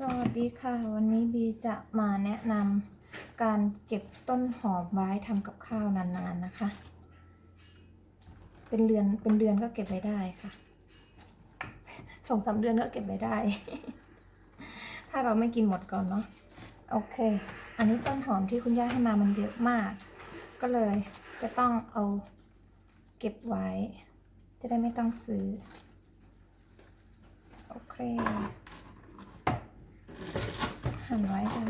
สวัสดีค่ะ วันนี้บีจะมาแนะนำการเก็บต้นหอมไว้ทำกับข้าวนานๆนะคะ เป็นเดือนเป็นเดือนก็เก็บไว้ได้ค่ะสองสาเดือนก็เก็บไว้ได้ ถ้าเราไม่กินหมดก่อนเนาะโอเค อันนี้ต้นหอมที่คุณย่าให้มามันเยอะมาก ก็เลยจะต้องเอาเก็บไว้ จะได้ไม่ต้องซื้อ โอเค หั่นไว้ค่ะ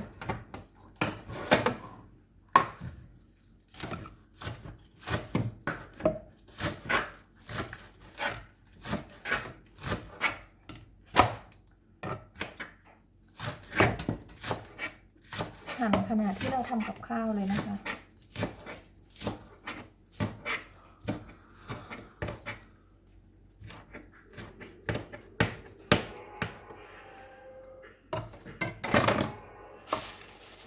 หั่นขนาดที่เราทำกับข้าวเลยนะคะ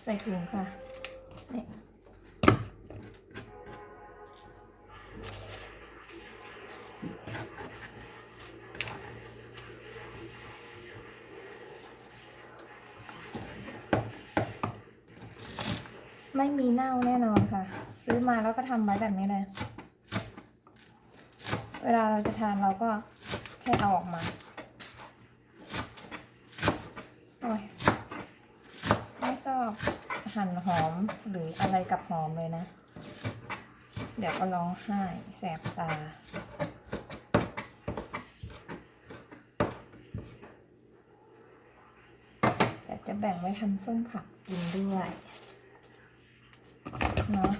ส่ถุงค่ะนี่ไม่มีเน่าแน่นอนค่ะ ซื้อมาแล้วก็ทำไว้แบบนี้เลย เวลาเราจะทานเราก็แค่เอาออกมา โอ้ยไม่ชอบ หั่นหอมหรืออะไรกับหอมเลยนะ เดี๋ยวก็ร้องไห้แสบตาเดี๋ยวจะแบ่งไว้ทำส้มผักกินด้วย เนาะ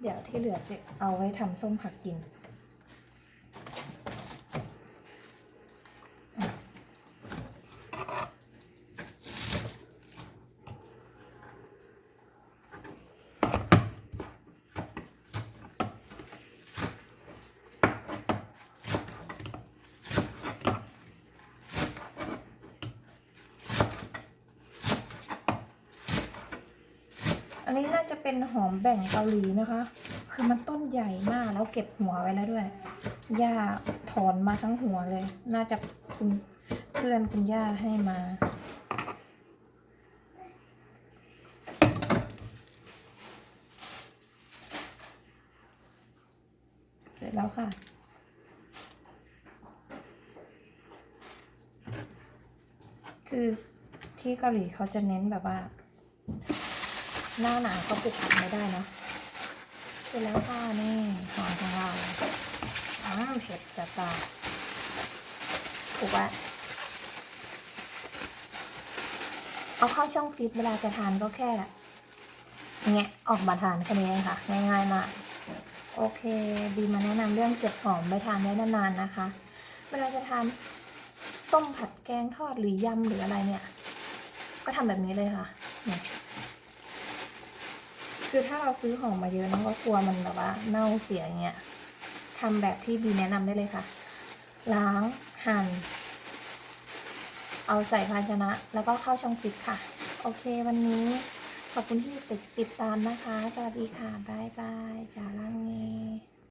เดี๋ยวที่เหลือจะเอาไว้ทำส้มผักกิน นี้น่าจะเป็นหอมแบ่งเกาหลีนะคะ คือมันต้นใหญ่มากแล้วเก็บหัวไว้แล้วด้วย ย่าถอนมาทั้งหัวเลย น่าจะคุณเพื่อนคุณย่าให้มา เสร็จแล้วค่ะคือที่เกาหลีเขาจะเน้นแบบว่า หน้าหนาวก็ปลูกผักไม่ได้เนอะเสร็จแล้วค่ะนี่หอมของเราอ้าวเผ็ดจะตาถูกปะเอาเข้าช่องฟิตเวลาจะทานก็แค่แงะออกมาทานแค่นี้เองค่ะ ง่ายๆมากโอเค ดีมาแนะนำเรื่องเก็บหอมไปทานได้นานๆนะคะ เวลาจะทานต้มผัดแกงทอดหรือยำหรืออะไรเนี่ย ก็ทำแบบนี้เลยค่ะนี่ คือถ้าเราซื้อหอมมาเยอะน้องก็กลัวมันแบบว่าเน่าเสียอย่างเงี้ยทำแบบที่บีแนะนำได้เลยค่ะ ล้างหั่น เอาใส่ภาชนะ แล้วก็เข้าช่องฟิตค่ะ โอเควันนี้ขอบคุณที่ติดติดตามนะคะ สวัสดีค่ะ บ๊ายบายจ้าล่างเง